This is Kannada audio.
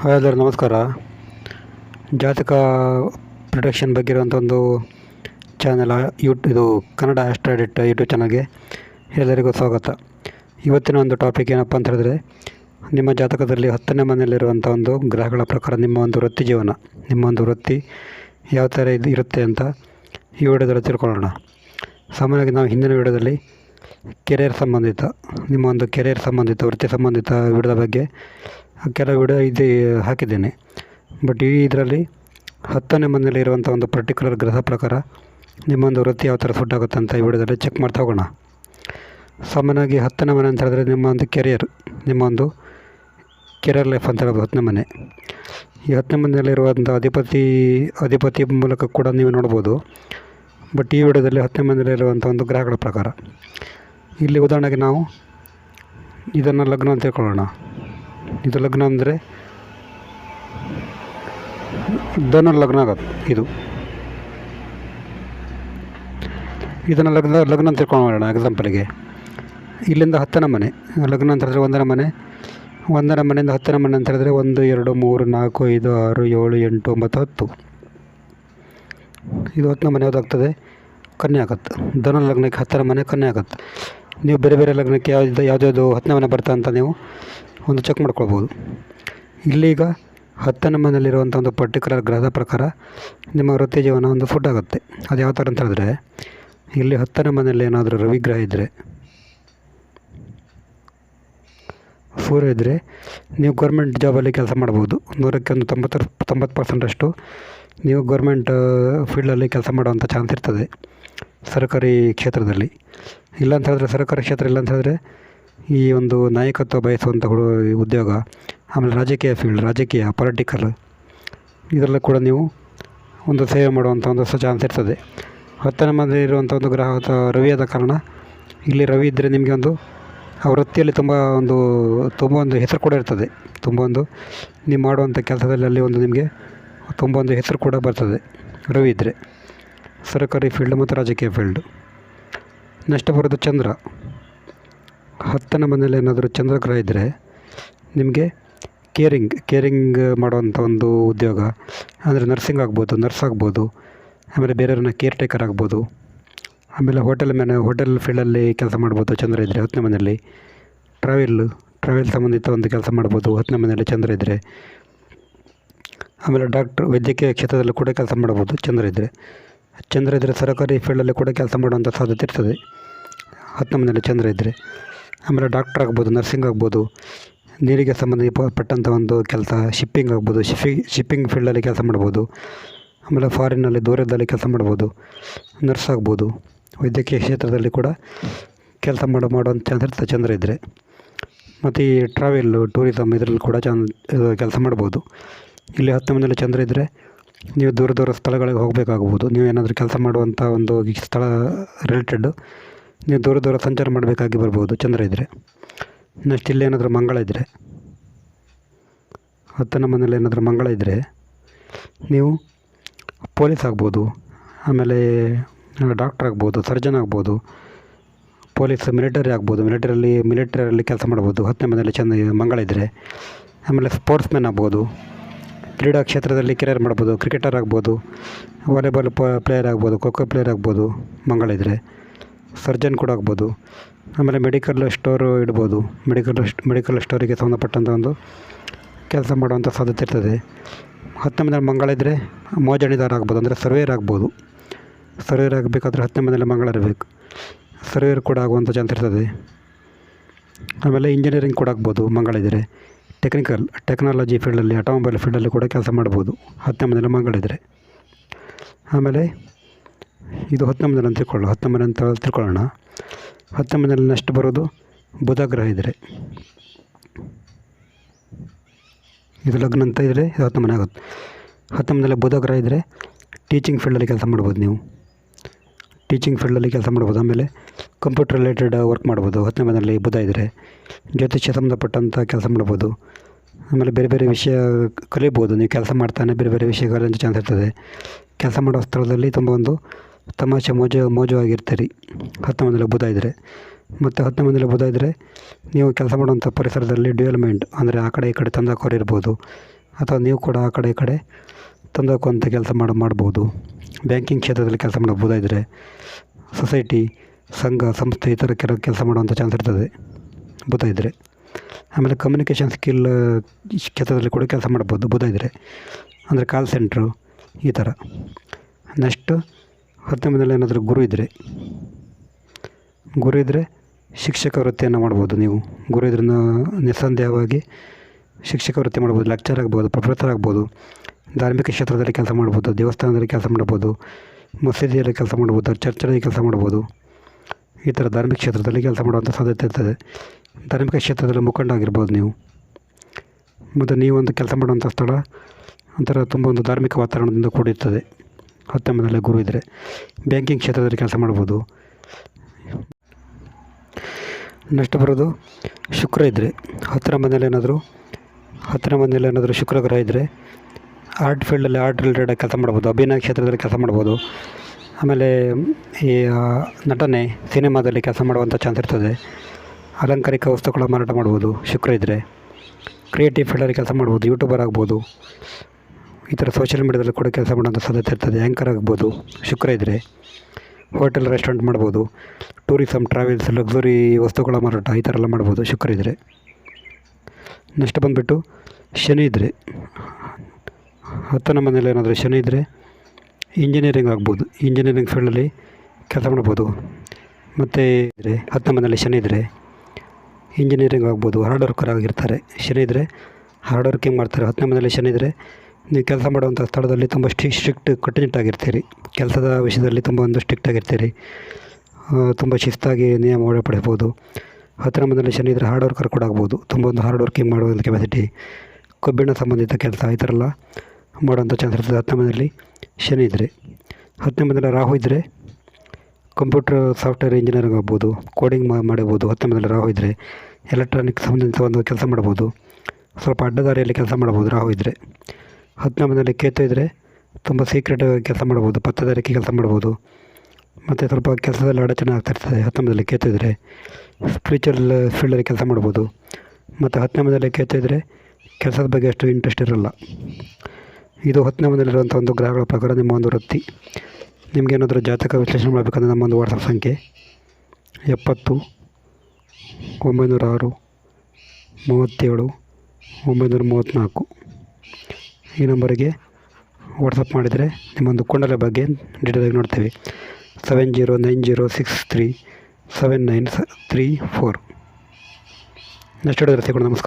ಹಾಯ್ ಎಲ್ಲರೂ, ನಮಸ್ಕಾರ. ಜಾತಕ ಪ್ರೊಡಕ್ಷನ್ ಬಗ್ಗೆ ಇರುವಂಥ ಒಂದು ಚಾನೆಲ್ ಯೂಟ್, ಇದು ಕನ್ನಡ ಆಸ್ಟ್ರಾಡಿಟ್ ಯೂಟ್ಯೂಬ್ ಚಾನಲ್ಗೆ ಎಲ್ಲರಿಗೂ ಸ್ವಾಗತ. ಇವತ್ತಿನ ಒಂದು ಟಾಪಿಕ್ ಏನಪ್ಪ ಅಂತ ಹೇಳಿದ್ರೆ, ನಿಮ್ಮ ಜಾತಕದಲ್ಲಿ ಹತ್ತನೇ ಮನೆಯಲ್ಲಿರುವಂಥ ಒಂದು ಗ್ರಹಗಳ ಪ್ರಕಾರ ನಿಮ್ಮ ಒಂದು ವೃತ್ತಿ ಜೀವನ, ನಿಮ್ಮ ಒಂದು ವೃತ್ತಿ ಯಾವ ಥರ ಇದು, ಇರುತ್ತೆ ಅಂತ ಈ ವಿಡಿಯೋದಲ್ಲಿ ತಿಳ್ಕೊಳ್ಳೋಣ. ಸಾಮಾನ್ಯವಾಗಿ ನಾವು ಹಿಂದಿನ ವಿಡಿಯೋದಲ್ಲಿ ಕೆರಿಯರ್ ಸಂಬಂಧಿತ, ನಿಮ್ಮ ಒಂದು ಕೆರಿಯರ್ ಸಂಬಂಧಿತ, ವೃತ್ತಿ ಸಂಬಂಧಿತ ವಿಡಿಯೋದ ಬಗ್ಗೆ ಕೆಲವು ವಿಡಿಯೋ ಇದು, ಹಾಕಿದ್ದೇನೆ. ಬಟ್ ಈ ಇದರಲ್ಲಿ ಹತ್ತನೇ ಮನೆಯಲ್ಲಿ ಇರುವಂಥ ಒಂದು ಪರ್ಟಿಕ್ಯುಲರ್ ಗ್ರಹ ಪ್ರಕಾರ ನಿಮ್ಮೊಂದು ವೃತ್ತಿ ಯಾವ ಥರ ಆಗುತ್ತೆ ಅಂತ ಈ ವಿಡಿಯೋದಲ್ಲಿ ಚೆಕ್ ಮಾಡ್ತಾ ಹೋಗೋಣ. ಸಾಮಾನ್ಯವಾಗಿ ಹತ್ತನೇ ಮನೆ ಅಂತ ಹೇಳಿದ್ರೆ ನಿಮ್ಮ ಒಂದು ಕೆರಿಯರ್ ನಿಮ್ಮ ಒಂದು ಕೆರಿಯರ್ ಲೈಫ್ ಅಂತ ಹೇಳ್ಬೋದು ಹತ್ತನೇ ಮನೆ. ಈ ಹತ್ತನೇ ಮನೆಯಲ್ಲಿರುವಂಥ ಅಧಿಪತಿ ಅಧಿಪತಿ ಮೂಲಕ ಕೂಡ ನೀವು ನೋಡ್ಬೋದು. ಬಟ್ ಈ ವಿಡಿಯೋದಲ್ಲಿ ಹತ್ತನೇ ಮನೆಯಲ್ಲಿರುವಂಥ ಒಂದು ಗ್ರಹಗಳ ಪ್ರಕಾರ. ಇಲ್ಲಿ ಉದಾಹರಣೆಗೆ ನಾವು ಇದನ್ನು ಲಗ್ನ ಅಂತ ತಿಳ್ಕೊಳ್ಳೋಣ ಇದು ಲಗ್ನ ಅಂದರೆ ಧನ ಲಗ್ನ ಆಗೋದು, ಇದು. ಇದನ್ನು ಲಗ್ನ ಲಗ್ನ ಅಂತ ತಿಳ್ಕೊಂಡೋಣ ಎಕ್ಸಾಂಪಲ್ಗೆ ಇಲ್ಲಿಂದ ಹತ್ತನೇ ಮನೆ, ಲಗ್ನ ಅಂತ ಹೇಳಿದ್ರೆ ಒಂದನೇ ಮನೆ. ಒಂದನೇ ಮನೆಯಿಂದ ಹತ್ತನೇ ಮನೆ ಅಂತ ಹೇಳಿದ್ರೆ ಒಂದು, ಎರಡು, ಮೂರು, ನಾಲ್ಕು, ಐದು, ಆರು, ಏಳು, ಎಂಟು, ಒಂಬತ್ತು, ಹತ್ತು. ಇದು ಹತ್ತನೇ ಮನೆ ಯಾವುದಾಗ್ತದೆ? ಕನ್ಯೆ ಆಗುತ್ತೆ. ಧನ ಲಗ್ನಕ್ಕೆ ಹತ್ತರ ಮನೆ ಕನ್ಯೆ ಆಗುತ್ತೆ. ನೀವು ಬೇರೆ ಬೇರೆ ಲಗ್ನಕ್ಕೆ ಯಾವ್ದು ಯಾವುದ್ಯಾವುದು ಹತ್ತನೇ ಮನೆ ಬರ್ತಾ ಅಂತ ನೀವು ಒಂದು ಚೆಕ್ ಮಾಡ್ಕೊಳ್ಬೋದು. ಇಲ್ಲೀಗ ಹತ್ತನೇ ಮನೆಯಲ್ಲಿರುವಂಥ ಒಂದು ಪರ್ಟಿಕ್ಯುಲರ್ ಗ್ರಹದ ಪ್ರಕಾರ ನಿಮ್ಮ ವೃತ್ತಿ ಜೀವನ ಒಂದು ಫುಡ್ ಆಗುತ್ತೆ. ಅದು ಯಾವ ಥರ ಅಂತ ಹೇಳಿದ್ರೆ, ಇಲ್ಲಿ ಹತ್ತನೇ ಮನೆಯಲ್ಲಿ ಏನಾದರೂ ರವಿಗ್ರಹ ಇದ್ದರೆ ಸೂರ್ಯ ಇದ್ದರೆ ನೀವು ಗೌರ್ಮೆಂಟ್ ಜಾಬಲ್ಲಿ ಕೆಲಸ ಮಾಡ್ಬೋದು. ನೂರಕ್ಕೆ ಒಂದು ತೊಂಬತ್ತರ, ತೊಂಬತ್ತು ಪರ್ಸೆಂಟಷ್ಟು ನೀವು ಗೌರ್ಮೆಂಟ್ ಫೀಲ್ಡಲ್ಲಿ ಕೆಲಸ ಮಾಡುವಂಥ ಚಾನ್ಸ್ ಇರ್ತದೆ. ಸರ್ಕಾರಿ ಕ್ಷೇತ್ರದಲ್ಲಿ. ಇಲ್ಲ ಅಂತ ಹೇಳಿದ್ರೆ ಸರ್ಕಾರಿ ಕ್ಷೇತ್ರ ಇಲ್ಲ ಅಂತ ಹೇಳಿದ್ರೆ ಈ ಒಂದು ನಾಯಕತ್ವ ಬಯಸುವಂಥ ಹುಡು ಉದ್ಯೋಗ, ಆಮೇಲೆ ರಾಜಕೀಯ ಫೀಲ್ಡ್ ರಾಜಕೀಯ ಪೊಲಿಟಿಕಲ್ ಇದರಲ್ಲೂ ಕೂಡ ನೀವು ಒಂದು ಸೇವೆ ಮಾಡುವಂಥ ಒಂದು ಚಾನ್ಸ್ ಇರ್ತದೆ. ಹತ್ತನೇ ಮಂದಿ ಇರುವಂಥ ಒಂದು ಗ್ರಹ ಅಥವಾ ರವಿ ಆದ ಕಾರಣ ಇಲ್ಲಿ ರವಿ ಇದ್ದರೆ ನಿಮಗೆ ಒಂದು ಆ ವೃತ್ತಿಯಲ್ಲಿ ತುಂಬ ಒಂದು ತುಂಬ ಒಂದು ಹೆಸರು ಕೂಡ ಇರ್ತದೆ. ತುಂಬ ಒಂದು ನೀವು ಮಾಡುವಂಥ ಕೆಲಸದಲ್ಲಿ ಅಲ್ಲಿ ಒಂದು ನಿಮಗೆ ತುಂಬ ಒಂದು ಹೆಸರು ಕೂಡ ಬರ್ತದೆ ರವಿ ಇದ್ದರೆ ಸರ್ಕಾರಿ ಫೀಲ್ಡ್ ಮತ್ತು ರಾಜಕೀಯ ಫೀಲ್ಡ್ ನೆಕ್ಸ್ಟ್ ಬರೋದು ಚಂದ್ರ. ಹತ್ತನೇ ಮನೆಯಲ್ಲಿ ಏನಾದರೂ ಚಂದ್ರಗ್ರಹ ಇದ್ದರೆ ನಿಮಗೆ ಕೇರಿಂಗ್ ಕೇರಿಂಗ್ ಮಾಡುವಂಥ ಒಂದು ಉದ್ಯೋಗ. ಅಂದರೆ ನರ್ಸಿಂಗ್ ಆಗ್ಬೋದು ನರ್ಸ್ ಆಗ್ಬೋದು, ಆಮೇಲೆ ಬೇರೆಯವ್ರನ್ನ ಕೇರ್ ಟೇಕರ್ ಆಗ್ಬೋದು. ಆಮೇಲೆ ಹೋಟೆಲ್ ಮ್ಯಾನ ಹೋಟೆಲ್ ಫೀಲ್ಡಲ್ಲಿ ಕೆಲಸ ಮಾಡ್ಬೋದು ಚಂದ್ರ ಇದ್ದರೆ ಹತ್ತನೇ ಮನೆಯಲ್ಲಿ. ಟ್ರಾವೆಲ್ ಟ್ರಾವೆಲ್ ಸಂಬಂಧಿತ ಒಂದು ಕೆಲಸ ಮಾಡ್ಬೋದು ಹತ್ತನೇ ಮನೆಯಲ್ಲಿ ಚಂದ್ರ ಇದ್ದರೆ ಆಮೇಲೆ ಡಾಕ್ಟ್ರ್ ವೈದ್ಯಕೀಯ ಕ್ಷೇತ್ರದಲ್ಲೂ ಕೂಡ ಕೆಲಸ ಮಾಡ್ಬೋದು ಚಂದ್ರ ಇದ್ದರೆ ಚಂದ್ರ ಇದ್ದರೆ ಸರ್ಕಾರಿ ಫೀಲ್ಡಲ್ಲಿ ಕೂಡ ಕೆಲಸ ಮಾಡುವಂಥ ಸಾಧ್ಯತೆ ಇರ್ತದೆ. ಹತ್ತನೇ ಮನೆಯಲ್ಲಿ ಚಂದ್ರ ಇದ್ದರೆ ಆಮೇಲೆ ಡಾಕ್ಟ್ರ್ ಆಗ್ಬೋದು ನರ್ಸಿಂಗ್ ಆಗ್ಬೋದು, ನೀರಿಗೆ ಸಂಬಂಧಪಟ್ಟಂಥ ಒಂದು ಕೆಲಸ ಶಿಪ್ಪಿಂಗ್ ಆಗ್ಬೋದು ಶಿಫಿ ಶಿಪ್ಪಿಂಗ್ ಫೀಲ್ಡಲ್ಲಿ ಕೆಲಸ ಮಾಡ್ಬೋದು. ಆಮೇಲೆ ಫಾರಿನ್ನಲ್ಲಿ ದೂರದಲ್ಲಿ ಕೆಲಸ ಮಾಡ್ಬೋದು. ನರ್ಸ್ ಆಗ್ಬೋದು. ವೈದ್ಯಕೀಯ ಕ್ಷೇತ್ರದಲ್ಲಿ ಕೂಡ ಕೆಲಸ ಮಾಡೋ ಮಾಡುವಂಥ ಚಾನ್ಸ್ ಇರ್ತದೆ ಚಂದ್ರ ಇದ್ದರೆ ಮತ್ತು ಈ ಟ್ರಾವೆಲ್ಲು ಟೂರಿಸಮ್ ಇದರಲ್ಲಿ ಕೂಡ ಚಾನ್ ಕೆಲಸ ಮಾಡ್ಬೋದು. ಇಲ್ಲಿ ಹತ್ತು ಮನೆಯಲ್ಲಿ ಚಂದ್ರ ಇದ್ದರೆ ನೀವು ದೂರ ದೂರ ಸ್ಥಳಗಳಿಗೆ ಹೋಗಬೇಕಾಗ್ಬೋದು ನೀವು ಏನಾದರೂ ಕೆಲಸ ಮಾಡುವಂಥ ಒಂದು ಸ್ಥಳ ರಿಲೇಟೆಡ್ ನೀವು ದೂರ ದೂರ ಸಂಚಾರ ಮಾಡಬೇಕಾಗಿ ಬರ್ಬೋದು, ಚಂದ್ರ ಇದ್ದರೆ ನೆಕ್ಸ್ಟ್ ಇಲ್ಲಿ ಏನಾದರೂ ಮಂಗಳ ಇದ್ದರೆ ಹತ್ತನ ಮನೇಲಿ ಏನಾದರೂ ಮಂಗಳ ಇದ್ದರೆ ನೀವು ಪೊಲೀಸ್ ಆಗ್ಬೋದು, ಆಮೇಲೆ ಡಾಕ್ಟ್ರ್ ಆಗ್ಬೋದು ಸರ್ಜನ್ ಆಗ್ಬೋದು ಪೊಲೀಸ್ ಮಿಲಿಟರಿ ಆಗ್ಬೋದು ಮಿಲಿಟರಿಯಲ್ಲಿ ಮಿಲಿಟರಿಯಲ್ಲಿ ಕೆಲಸ ಮಾಡ್ಬೋದು, ಹತ್ತನೇ ಮನೆಯಲ್ಲಿ ಚೆಂದ ಮಂಗಳ ಇದ್ದರೆ ಆಮೇಲೆ ಸ್ಪೋರ್ಟ್ಸ್ ಮ್ಯಾನ್ ಆಗ್ಬೋದು ಕ್ರೀಡಾ ಕ್ಷೇತ್ರದಲ್ಲಿ ಕೆರಿಯರ್ ಮಾಡ್ಬೋದು ಕ್ರಿಕೆಟರ್ ಆಗ್ಬೋದು ವಾಲಿಬಾಲ್ ಪ್ಲೇಯರ್ ಆಗ್ಬೋದು ಖೋ ಖೋ ಪ್ಲೇಯರ್ ಆಗ್ಬೋದು, ಮಂಗಳ ಇದ್ದರೆ ಸರ್ಜನ್ ಕೂಡ ಆಗ್ಬೋದು. ಆಮೇಲೆ ಮೆಡಿಕಲ್ ಸ್ಟೋರು ಇಡ್ಬೋದು. ಮೆಡಿಕಲ್ ಮೆಡಿಕಲ್ ಸ್ಟೋರಿಗೆ ಸಂಬಂಧಪಟ್ಟಂಥ ಒಂದು ಕೆಲಸ ಮಾಡುವಂಥ ಸಾಧ್ಯತೆ ಇರ್ತದೆ. ಹತ್ತನೇ ಮನೇಲಿ ಮಂಗಳ ಇದ್ದರೆ ಮೋಜಣಿದಾರ ಆಗ್ಬೋದು, ಅಂದರೆ ಸರ್ವೇರ್ ಆಗ್ಬೋದು. ಸರ್ವೇರ್ ಆಗಬೇಕಾದ್ರೆ ಹತ್ತನೇ ಮಂಗಳ ಇರಬೇಕು. ಸರ್ವೇರ್ ಕೂಡ ಆಗುವಂಥ ಚಾನ್ಸ್ ಇರ್ತದೆ. ಆಮೇಲೆ ಇಂಜಿನಿಯರಿಂಗ್ ಕೂಡ ಆಗ್ಬೋದು, ಮಂಗಳ ಇದ್ದರೆ ಟೆಕ್ನಿಕಲ್ ಟೆಕ್ನಾಲಜಿ ಫೀಲ್ಡಲ್ಲಿ ಆಟೋಮೊಬೈಲ್ ಫೀಲ್ಡಲ್ಲಿ ಕೂಡ ಕೆಲಸ ಮಾಡ್ಬೋದು ಹತ್ತನೇ ಮನೆಯಲ್ಲಿ ಮಂಗಳ ಇದ್ದರೆ ಆಮೇಲೆ ಇದು ಹತ್ತನೇ ಮನೇಲಿ ಅಂತ ತಿಳ್ಕೊಳ್ಳೋ ಹತ್ತನೇ ಮನೆ ಅಂತ ತಿಳ್ಕೊಳ್ಳೋಣ. ಹತ್ತನೇ ಮನೇಲಿ ನೆಕ್ಸ್ಟ್ ಬರೋದು ಬುಧ ಗ್ರಹ ಇದ್ದರೆ ಇದು ಲಗ್ನ ಅಂತ ಇದ್ದರೆ ಇದು ಹತ್ತನೇ ಮನೆ ಆಗುತ್ತೆ. ಹತ್ತನೇ ಮನೇಲಿ ಬುಧ ಗ್ರಹ ಇದ್ದರೆ ಟೀಚಿಂಗ್ ಫೀಲ್ಡಲ್ಲಿ ಕೆಲಸ ಮಾಡ್ಬೋದು ನೀವು. ಟೀಚಿಂಗ್ ಫೀಲ್ಡಲ್ಲಿ ಕೆಲಸ ಮಾಡ್ಬೋದು ಆಮೇಲೆ ಕಂಪ್ಯೂಟರ್ ರಿಲೇಟೆಡ್ ವರ್ಕ್ ಮಾಡ್ಬೋದು. ಹತ್ತನೇ ಮನೆಯಲ್ಲಿ ಬುಧ ಇದ್ದರೆ ಜ್ಯೋತಿಷ್ಯ ಸಂಬಂಧಪಟ್ಟಂಥ ಕೆಲಸ ಮಾಡ್ಬೋದು. ಆಮೇಲೆ ಬೇರೆ ಬೇರೆ ವಿಷಯ ಕಲಿಬೋದು. ನೀವು ಕೆಲಸ ಮಾಡ್ತಾನೆ ಬೇರೆ ಬೇರೆ ವಿಷಯಗಳಲ್ಲಿ ಚಾನ್ಸ್ ಇರ್ತದೆ. ಕೆಲಸ ಮಾಡೋ ಸ್ಥಳದಲ್ಲಿ ತುಂಬ ಒಂದು ತಮಾಷೆ ಮೋಜು ಮೋಜು ಆಗಿರ್ತೀರಿ ಹತ್ತನೇ ಮನೆಯಲ್ಲಿ ಬುಧ ಇದ್ದರೆ ಮತ್ತು ಹತ್ತನೇ ಮನೆಯಲ್ಲಿ ಬುಧ ಇದ್ದರೆ ನೀವು ಕೆಲಸ ಮಾಡುವಂಥ ಪರಿಸರದಲ್ಲಿ ಡೆವಲಪ್ಮೆಂಟ್ ಅಂದರೆ ಆ ಕಡೆ ಈ ಕಡೆ ತಂದಾಕೋರಿರ್ಬೋದು ಅಥವಾ ನೀವು ಕೂಡ ಆ ಕಡೆ ಈ ಕಡೆ ತಂದಾಕುವಂಥ ಕೆಲಸ ಮಾಡಿ, ಮಾಡ್ಬೋದು. ಬ್ಯಾಂಕಿಂಗ್ ಕ್ಷೇತ್ರದಲ್ಲಿ ಕೆಲಸ ಮಾಡೋ ಬುಧ ಸೊಸೈಟಿ ಸಂಘ, ಸಂಸ್ಥೆ ಈ ಥರ ಕೆಲವು ಕೆಲಸ ಮಾಡುವಂಥ ಚಾನ್ಸ್ ಇರ್ತದೆ ಬುಧ ಇದ್ದರೆ ಆಮೇಲೆ ಕಮ್ಯುನಿಕೇಷನ್ ಸ್ಕಿಲ್ ಕ್ಷೇತ್ರದಲ್ಲಿ ಕೂಡ ಕೆಲಸ ಮಾಡ್ಬೋದು ಬುಧ ಇದ್ದರೆ ಅಂದರೆ ಕಾಲ್ ಸೆಂಟ್ರು ಈ ಥರ ನೆಕ್ಸ್ಟು ಹತ್ತನೇ ಮನೇಲಿ ಏನಾದರೂ ಗುರು ಇದ್ದರೆ ಗುರು ಇದ್ದರೆ ಶಿಕ್ಷಕ ವೃತ್ತಿಯನ್ನು ಮಾಡ್ಬೋದು ನೀವು. ಗುರು ಇದ್ರನ್ನ ನಿಸ್ಸಂದೇಹವಾಗಿ ಶಿಕ್ಷಕ ವೃತ್ತಿ ಮಾಡ್ಬೋದು ಲೆಕ್ಚರ್ ಆಗ್ಬೋದು ಪ್ರೊಫೆಸರ್ ಆಗ್ಬೋದು. ಧಾರ್ಮಿಕ ಕ್ಷೇತ್ರದಲ್ಲಿ ಕೆಲಸ ಮಾಡ್ಬೋದು, ದೇವಸ್ಥಾನದಲ್ಲಿ ಕೆಲಸ ಮಾಡ್ಬೋದು, ಮಸೀದಿಯಲ್ಲಿ ಕೆಲಸ ಮಾಡ್ಬೋದು ಚರ್ಚಲ್ಲಿ ಕೆಲಸ ಮಾಡ್ಬೋದು. ಈ ಥರ ಧಾರ್ಮಿಕ ಕ್ಷೇತ್ರದಲ್ಲಿ ಕೆಲಸ ಮಾಡುವಂಥ ಸಾಧ್ಯತೆ ಇರ್ತದೆ. ಧಾರ್ಮಿಕ ಕ್ಷೇತ್ರದಲ್ಲಿ ಮುಖಂಡ ಆಗಿರ್ಬೋದು ನೀವು. ಮತ್ತು ನೀವೊಂದು ಕೆಲಸ ಮಾಡುವಂಥ ಸ್ಥಳ ಒಂಥರ ತುಂಬ ಒಂದು ಧಾರ್ಮಿಕ ವಾತಾವರಣದಿಂದ ಕೂಡಿರ್ತದೆ. ಹತ್ತನೇ ಮನೆಯಲ್ಲಿ ಗುರು ಇದ್ದರೆ ಬ್ಯಾಂಕಿಂಗ್ ಕ್ಷೇತ್ರದಲ್ಲಿ ಕೆಲಸ ಮಾಡ್ಬೋದು. ನೆಕ್ಸ್ಟ್ ಬರೋದು ಶುಕ್ರ ಇದ್ದರೆ ಹತ್ತಿರ ಮನೇಲಿ ಏನಾದರೂ? ಹತ್ತಿರ ಮನೇಲಿ ಏನಾದರೂ ಶುಕ್ರ ಗ್ರಹ ಇದ್ದರೆ ಆರ್ಟ್ ಫೀಲ್ಡಲ್ಲಿ ಆರ್ಟ್ ರಿಲೇಟೆಡ್ ಕೆಲಸ ಮಾಡ್ಬೋದು. ಅಭಿನಯ ಕ್ಷೇತ್ರದಲ್ಲಿ ಕೆಲಸ ಮಾಡ್ಬೋದು. ಆಮೇಲೆ ಈ ನಟನೆ ಸಿನಿಮಾದಲ್ಲಿ ಕೆಲಸ ಮಾಡುವಂಥ ಚಾನ್ಸ್ ಇರ್ತದೆ. ಅಲಂಕಾರಿಕ ವಸ್ತುಗಳ ಮಾರಾಟ ಮಾಡ್ಬೋದು, ಶುಕ್ರ ಇದ್ದರೆ ಕ್ರಿಯೇಟಿವ್ ಫೀಲ್ಡಲ್ಲಿ ಕೆಲಸ ಮಾಡ್ಬೋದು, ಯೂಟ್ಯೂಬರ್ ಆಗ್ಬೋದು. ಈ ಥರ ಸೋಷಿಯಲ್ ಮೀಡ್ಯಾದಲ್ಲಿ ಕೂಡ ಕೆಲಸ ಮಾಡುವಂಥ ಸಾಧ್ಯತೆ ಇರ್ತದೆ. ಆ್ಯಂಕರ್ ಆಗ್ಬೋದು, ಶುಕ್ರ ಇದ್ದರೆ ಹೋಟೆಲ್, ರೆಸ್ಟೋರೆಂಟ್ ಮಾಡ್ಬೋದು. ಟೂರಿಸಮ್ ಟ್ರಾವೆಲ್ಸ್, ಲಕ್ಸುರಿ ವಸ್ತುಗಳ ಮಾರಾಟ ಈ ಥರ ಎಲ್ಲ ಮಾಡ್ಬೋದು, ಶುಕ್ರ ಇದ್ದರೆ ನೆಕ್ಸ್ಟ್ ಬಂದುಬಿಟ್ಟು ಶನಿ ಇದ್ದರೆ ಹತ್ತನೇ ಮನೇಲಿ ಏನಾದರೂ ಶನಿ ಇದ್ದರೆ ಇಂಜಿನಿಯರಿಂಗ್ ಆಗ್ಬೋದು. ಇಂಜಿನಿಯರಿಂಗ್ ಫೀಲ್ಡಲ್ಲಿ ಕೆಲಸ ಮಾಡ್ಬೋದು. ಮತ್ತು ಇದ್ದರೆ ಹತ್ತು ಮನೆಯಲ್ಲಿ ಶನಿ ಇದ್ದರೆ ಇಂಜಿನಿಯರಿಂಗ್ ಆಗ್ಬೋದು. ಹಾರ್ಡ್ ವರ್ಕರ್ ಆಗಿರ್ತಾರೆ. ಶನಿ ಇದ್ದರೆ ಹಾರ್ಡ್ ವರ್ಕಿಂಗ್ ಮಾಡ್ತಾರೆ? ಹತ್ತನೇ ಮನೆಯಲ್ಲಿ ಶನಿ ಇದ್ದರೆ ನೀವು ಕೆಲಸ ಮಾಡುವಂಥ ಸ್ಥಳದಲ್ಲಿ ತುಂಬ ಸ್ಟಿ ಸ್ಟ್ರಿಕ್ಟ್ ಕಟ್ಟುನಿಟ್ಟಾಗಿರ್ತೀರಿ ಕೆಲಸದ ವಿಷಯದಲ್ಲಿ ತುಂಬ ಒಂದು ಸ್ಟ್ರಿಕ್ಟ್ ಆಗಿರ್ತೀರಿ. ತುಂಬ ಶಿಸ್ತಾಗಿ ನಿಯಮ ಒಳಪಡಿಸ್ಬೋದು. ಹತ್ತನೇ ಮನೆಯಲ್ಲಿ ಶನಿ ಇದ್ದರೆ ಹಾರ್ಡ್ ವರ್ಕರ್ ಕೂಡ ಆಗ್ಬೋದು. ತುಂಬ ಒಂದು ಹಾರ್ಡ್ ವರ್ಕಿಂಗ್ ಮಾಡುವಂಥ ಕೆಪಾಸಿಟಿ ಕಬ್ಬಿಣ ಸಂಬಂಧಿತ ಕೆಲಸ ಈ ಥರ ಎಲ್ಲ ಮಾಡುವಂಥ ಚಾನ್ಸ್ ಇರ್ತದೆ. ಹತ್ತನೇ ಮನೆಯಲ್ಲಿ ಶನಿ ಇದ್ದರೆ ಮನೇಲಿ ರಾಹು ಇದ್ದರೆ ಕಂಪ್ಯೂಟರ್ ಸಾಫ್ಟ್ವೇರ್ ಇಂಜಿನಿಯರಿಂಗ್ ಆಗ್ಬೋದು, ಕೋಡಿಂಗ್ ಮಾಡಬಹುದು ಮನೇಲಿ ರಾಹು ಇದ್ದರೆ ಎಲೆಕ್ಟ್ರಾನಿಕ್ ಸಂಬಂಧಿತ ಒಂದು ಕೆಲಸ ಮಾಡ್ಬೋದು. ಸ್ವಲ್ಪ ಅಡ್ಡದಾರಿಯಲ್ಲಿ ಕೆಲಸ ಮಾಡ್ಬೋದು ರಾಹು ಇದ್ದರೆ ಮನೇಲಿ ಕೇತು ಇದ್ದರೆ ತುಂಬ ಸೀಕ್ರೆಟ್ ಕೆಲಸ ಮಾಡ್ಬೋದು ಪತ್ತದಾರಿಕೆ ಕೆಲಸ ಮಾಡ್ಬೋದು. ಮತ್ತು ಸ್ವಲ್ಪ ಕೆಲಸದಲ್ಲಿ ಅಡಚಣೆ ಆಗ್ತಾ ಇರ್ತದೆ. ಹತ್ತನೇ ಮನೇಲಿ ಕೇತು ಇದ್ದರೆ ಸ್ಪಿರಿಚುವಲ್ ಫೀಲ್ಡಲ್ಲಿ ಕೆಲಸ ಮಾಡ್ಬೋದು. ಮತ್ತು ಮನೇಲಿ ಕೇತು ಇದ್ದರೆ ಕೆಲಸದ ಬಗ್ಗೆ ಅಷ್ಟು ಇಂಟ್ರೆಸ್ಟ್ ಇರೋಲ್ಲ. ಇದು ಹತ್ತನೇ ಮನೆಯಲ್ಲಿರುವಂಥ ಒಂದು ಗ್ರಹಗಳ ಪ್ರಕಾರ ನಿಮ್ಮ ಒಂದು ವೃತ್ತಿ. ನಿಮಗೇನಾದರೂ ಜಾತಕ ವಿಶ್ಲೇಷಣೆ ಮಾಡಬೇಕಂದ್ರೆ ನಮ್ಮ ಒಂದು ವಾಟ್ಸಪ್ ಸಂಖ್ಯೆ ಎಪ್ಪತ್ತು ಒಂಬೈನೂರ ಆರು ಮೂವತ್ತೇಳು, ಒಂಬೈನೂರ ಮೂವತ್ತ್ನಾಲ್ಕು. ಈ ನಂಬರಿಗೆ ವಾಟ್ಸಪ್ ಮಾಡಿದರೆ ನಿಮ್ಮೊಂದು ಕುಂಡಲ ಬಗ್ಗೆ ಡೀಟೇಲಾಗಿ ನೋಡ್ತೇವೆ. Seven zero nine zero six three seven nine ಸ, ತ್ರೀ ಫೋರ್. ನೆಕ್ಸ್ಟ್ ಹಿಡಿದ್ರೆ ಸಿಗೋಣ. ನಮಸ್ಕಾರ.